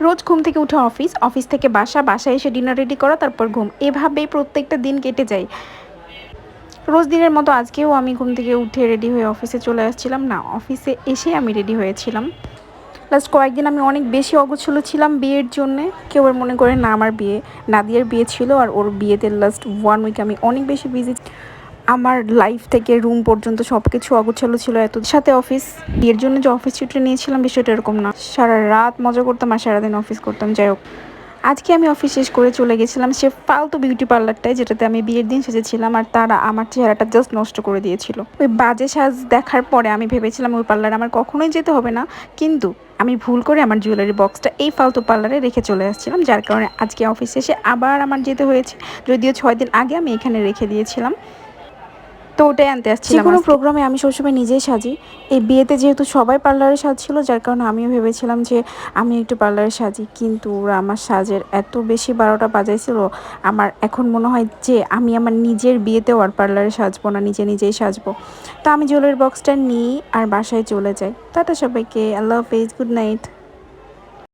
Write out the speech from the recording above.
রোজ ঘুম থেকে উঠে অফিস অফিস থেকে বাসা, বাসায় এসে ডিনার রেডি করা, তারপর ঘুম। এভাবেই প্রত্যেকটা দিন কেটে যায়। রোজ দিনের মতো আজকেও আমি ঘুম থেকে উঠে রেডি হয়ে অফিসে চলে আসছিলাম। না, অফিসে এসে আমি রেডি হয়েছিলাম। লাস্ট কয়েকদিন আমি অনেক বেশি অগোছলো ছিলাম বিয়ের জন্যে। কেউ আর মনে করে না, আমার বিয়ে, নাদিয়ার বিয়ে ছিল, আর ওর বিয়েতে লাস্ট ওয়ান উইক আমি অনেক বেশি বিজি আমার লাইফ থেকে রুম পর্যন্ত সব কিছু অগোছালো ছিল এত। সাথে অফিস বিয়ের জন্য যে অফিস ছুটি নিয়েছিলাম, বিষয়টা এরকম না। সারা রাত মজা করতাম আর সারাদিন অফিস করতাম। যাই হোক, আজকে আমি অফিস শেষ করে চলে গেছিলাম সে ফালতু বিউটি পার্লারটায় যেটাতে আমি বিয়ের দিন সেজেছিলাম আর তারা আমার চেহারাটা জাস্ট নষ্ট করে দিয়েছিল। ওই বাজে সাজ দেখার পরে আমি ভেবেছিলাম ওই পার্লার আমার কখনোই যেতে হবে না। কিন্তু আমি ভুল করে আমার জুয়েলারি বক্সটা এই ফালতু পার্লারে রেখে চলে আসছিলাম, যার কারণে আজকে অফিসে এসে আবার আমার যেতে হয়েছে। যদিও ছয় দিন আগে আমি এখানে রেখে দিয়েছিলাম। তো ওটাই আনতে আসছি যে কোনো প্রোগ্রামে আমি সবসময় নিজেই সাজি। এই বিয়েতে যেহেতু সবাই পার্লারে সাজছিল যার কারণে আমিও ভেবেছিলাম যে আমি একটু পার্লারে সাজি। কিন্তু ওরা আমার সাজের এত বেশি বারোটা বাজাইছিল আমার এখন মনে হয় যে আমি আমার নিজের বিয়েতেও আর পার্লারে সাজবো না নিজে নিজেই সাজবো। তো আমি জুয়েলারি বক্সটা নিই আর বাসায় চলে যাই। টাটা সবাইকে আল্লাহ হাফেজ গুড নাইট